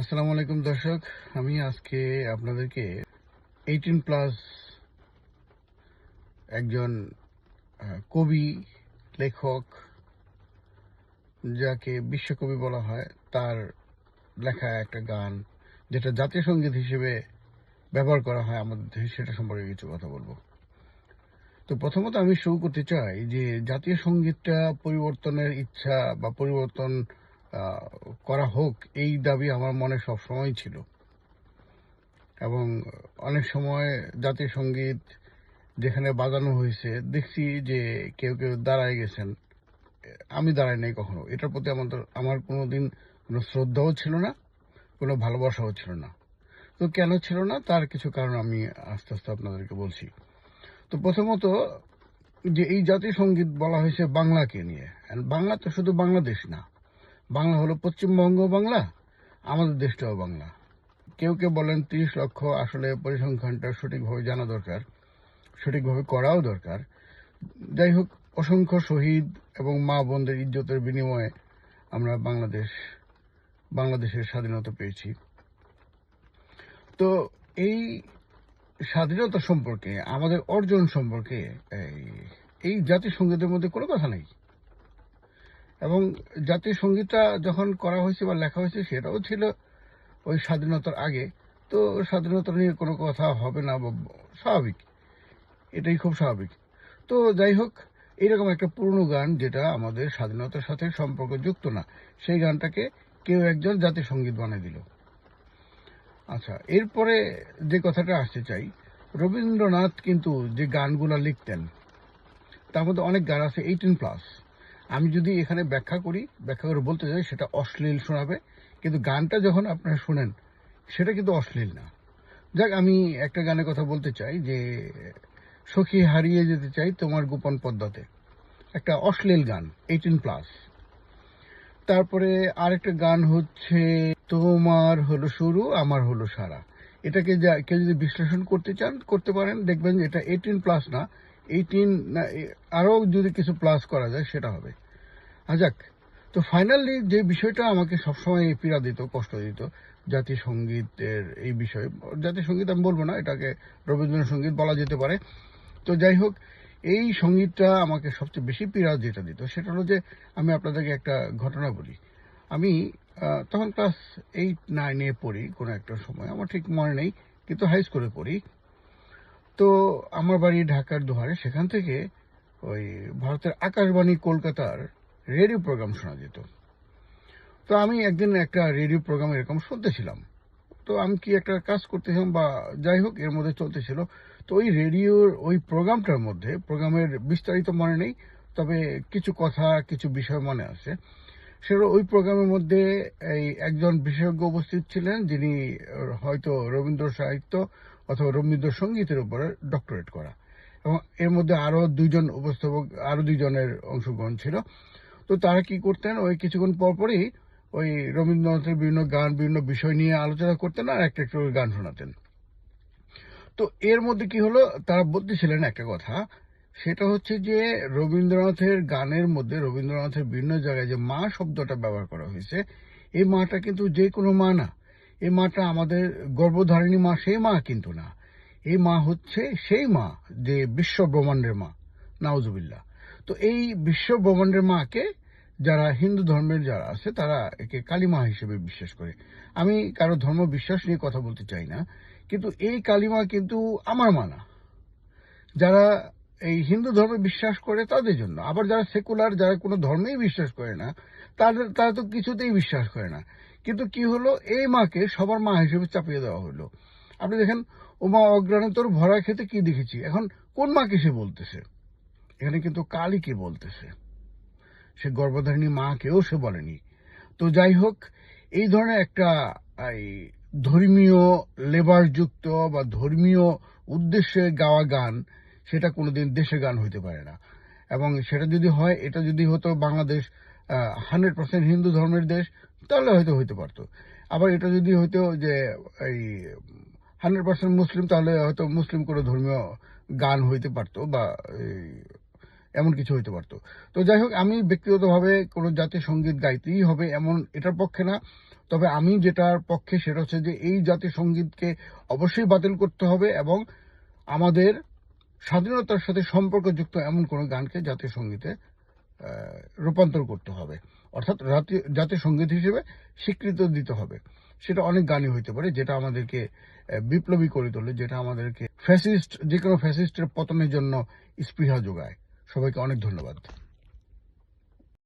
আসসালামু আলাইকুম দর্শক, আমি আজকে আপনাদেরকে এইটিন প্লাস একজন কবি, লেখক যাকে বিশ্বকবি বলা হয়, তার লেখা একটা গান যেটা জাতীয় সংগীত হিসেবে ব্যবহার করা হয় আমাদের দেশে, সেটা সম্পর্কে কিছু কথা বলব। তো প্রথমত আমি শুরু করতে চাই যে জাতীয় সঙ্গীতটা পরিবর্তনের ইচ্ছা বা পরিবর্তন করা হোক, এই দাবি আমার মনে সবসময় ছিল। এবং অনেক সময় জাতীয় সংগীত যেখানে বাজানো হয়েছে, দেখছি যে কেউ কেউ দাঁড়ায় গেছেন। আমি দাঁড়াই নাই কখনো। এটার প্রতি আমাদের, আমার কোনো দিন কোনো শ্রদ্ধাও ছিল না, কোনো ভালোবাসাও ছিল না। তো কেন ছিল না? তার কিছু কারণ আমি আস্তে আস্তে আপনাদেরকে বলছি। তো প্রথমত যে এই জাতীয় সংগীত বলা হয়েছে বাংলাকে নিয়ে। বাংলা তো শুধু বাংলাদেশ না বাংলা হলো পশ্চিমবঙ্গ বাংলা, আমাদের দেশটাও বাংলা। কেউ কেউ বলেন তিরিশ লক্ষ আসলে পরিসংখ্যানটা সঠিকভাবে জানা দরকার, সঠিকভাবে করাও দরকার। যাই হোক, অসংখ্য শহীদ এবং মা বোনদের ইজ্জতের বিনিময়ে আমরা বাংলাদেশ, বাংলাদেশের স্বাধীনতা পেয়েছি। তো এই স্বাধীনতা সম্পর্কে, আমাদের অর্জন সম্পর্কে, এই- জাতীয় মধ্যে কোনো কথা নেই। এবং জাতীয় সঙ্গীতটা যখন করা হয়েছে বা লেখা হয়েছে, সেটাও ছিল ওই স্বাধীনতার আগে। তো স্বাধীনতা নিয়ে কোনো কথা হবে না স্বাভাবিক। এটাই খুব স্বাভাবিক। তো যাই হোক এইরকম একটা পুরনো গান যেটা আমাদের স্বাধীনতার সাথে সম্পর্ক যুক্ত না, সেই গানটাকে কেউ একজন জাতীয় সংগীত বানিয়ে দিল। আচ্ছা এরপরে যে কথাটা আসতে চাই, রবীন্দ্রনাথ কিন্তু যে গানগুলা লিখতেন, তার মধ্যে অনেক গান আছে এইটিন প্লাস আমি যদি এখানে ব্যাখ্যা করি, ব্যাখ্যা করে বলতে চাই, সেটা অশ্লীল শোনাবে। কিন্তু গানটা যখন আপনারা শোনেন, সেটা কিন্তু অশ্লীল না। যাক, আমি একটা গানের কথা বলতে চাই যে, সখী হারিয়ে যেতে চাই তোমার গোপন পদ্মাতে। একটা অশ্লীল গান এইটিন প্লাস তারপরে আরেকটা গান হচ্ছে, তোমার হলো শুরু, আমার হলো সারা। এটাকে যা, কেউ যদি বিশ্লেষণ করতে চান, করতে পারেন। দেখবেন যে এটা এইটিন প্লাস না এইটিন এ- যদি কিছু প্লাস করা যায়, সেটা হবে। যাক, তো ফাইনালি যে বিষয়টা আমাকে সবসময় পীড়া দিত, কষ্ট দিত জাতীয় সঙ্গীতের এই বিষয়ে জাতীয় সংগীত আমি বলব না, এটাকে রবীন্দ্রসঙ্গীত বলা যেতে পারে। তো যাই হোক, এই সঙ্গীতটা আমাকে সবচেয়ে বেশি পীড়া যেটা দিত, সেটা হলো যে আমি আপনাদেরকে একটা ঘটনা বলি। আমি তখন ক্লাস এইট নাইনে পড়ি কোনো একটা সময়, আমার ঠিক মনে নেই, কিন্তু হাই স্কুলে পড়ি। তো আমার বাড়ি ঢাকার দুয়ারে, সেখান থেকে ওই ভারতের আকাশবাণী কলকাতার রেডিও প্রোগ্রাম শোনা যেত। তো আমি একদিন একটা রেডিও প্রোগ্রাম এরকম শুনতেছিলাম। তো আমি কি একটা কাজ করতেছিলাম বা যাই হোক, এর মধ্যে চলতেছিল। তো ওই রেডিওর ওই প্রোগ্রামটার মধ্যে, প্রোগ্রামের বিস্তারিত মনে নেই, তবে কিছু কথা, কিছু বিষয় মনে আছে। সেটা ওই প্রোগ্রামের মধ্যে এই একজন বিশেষজ্ঞ উপস্থিত ছিলেন, যিনি হয়তো রবীন্দ্র সাহিত্য অথবা রবীন্দ্র সঙ্গীতের উপরে ডক্টরেট করা। এবং এর মধ্যে আরও দুইজন উপস্থাপক, আরও দুইজনের অংশগ্রহণ ছিল। তো তারা কি করতেন? ওই কিছুক্ষণ পর পরই ওই রবীন্দ্রনাথের বিভিন্ন গান, বিভিন্ন বিষয় নিয়ে আলোচনা করতেন আর একটা একটা গান শোনাতেন। তো এর মধ্যে কি হলো? তারা বলতেছিলেন একটা কথা। সেটা হচ্ছে যে রবীন্দ্রনাথের গানের মধ্যে, রবীন্দ্রনাথের বিভিন্ন জায়গায় যে মা শব্দটা ব্যবহার করা হয়েছে, এই মাটা কিন্তু যে কোনো মা না। এই মাটা আমাদের গর্ভধারিণী মা, সেই মা কিন্তু না। এই মা হচ্ছে সেই মা যে বিশ্ব ব্রহ্মাণ্ডের মা, নাউজুবিল্লাহ। তো এই বিশ্ব ব্রহ্মাণ্ডের মাকে যারা হিন্দু ধর্মের যারা আছে, তারা একে কালীমা হিসেবে বিশ্বাস করে। আমি কারও ধর্ম বিশ্বাস নিয়ে কথা বলতে চাই না, কিন্তু এই কালীমা কিন্তু আমার মা না। যারা এই হিন্দু ধর্মে বিশ্বাস করে, তাদের জন্য। আবার যারা সেকুলার, যারা কোনো ধর্মেই বিশ্বাস করে না, তাদের, তারা তো কিছুতেই বিশ্বাস করে না। কিন্তু কি হলো? এই মাকে সবার মা হিসেবে চাপিয়ে দেওয়া হলো। আপনি দেখেন ও মা অগ্রাণে তোর ভরা খেতে কি দেখেছি? এখন কোন মাকে সে বলতেছে? এখানে কিন্তু কালীকে বলতেছে। সে গর্ভধারিণী মাকেও সে বলেনি। তো যাই হোক, এই ধরনের একটা ধর্মীয় লেবারযুক্ত বা ধর্মীয় উদ্দেশ্যে গাওয়া গান, সেটা কোনোদিন দেশের গান হইতে পারে না। এবং সেটা যদি হয়, এটা যদি হতো বাংলাদেশ হান্ড্রেড পার্সেন্ট হিন্দু ধর্মের দেশ তাহলে হয়তো হইতে পারতো। আবার এটা যদি হইতো যে এই হান্ড্রেড পার্সেন্ট মুসলিম, তাহলে হয়তো মুসলিম কোনো ধর্মীয় গান হইতে পারতো বা এমন কিছু হইতে পারতো। তো যাই হোক, আমি ব্যক্তিগতভাবে কোনো জাতীয় সংগীত গাইতেই হবে এমন এটার পক্ষে না। তবে আমি যেটার পক্ষে সেটা হচ্ছে যে এই জাতীয় সঙ্গীতকে অবশ্যই বাতিল করতে হবে এবং আমাদের স্বাধীনতার সাথে সম্পর্কযুক্ত এমন কোনো গানকে জাতীয় সঙ্গীতে রূপান্তর করতে হবে। অর্থাৎ জাতীয় সংগীত হিসেবে স্বীকৃত দিতে হবে। সেটা অনেক গানই হইতে পারে, যেটা আমাদেরকে বিপ্লবী করে তোলে, যেটা আমাদেরকে ফ্যাসিস্ট যে কোনো ফ্যাসিস্টের পতনের জন্য স্পৃহা যোগায়। সবাইকে অনেক ধন্যবাদ।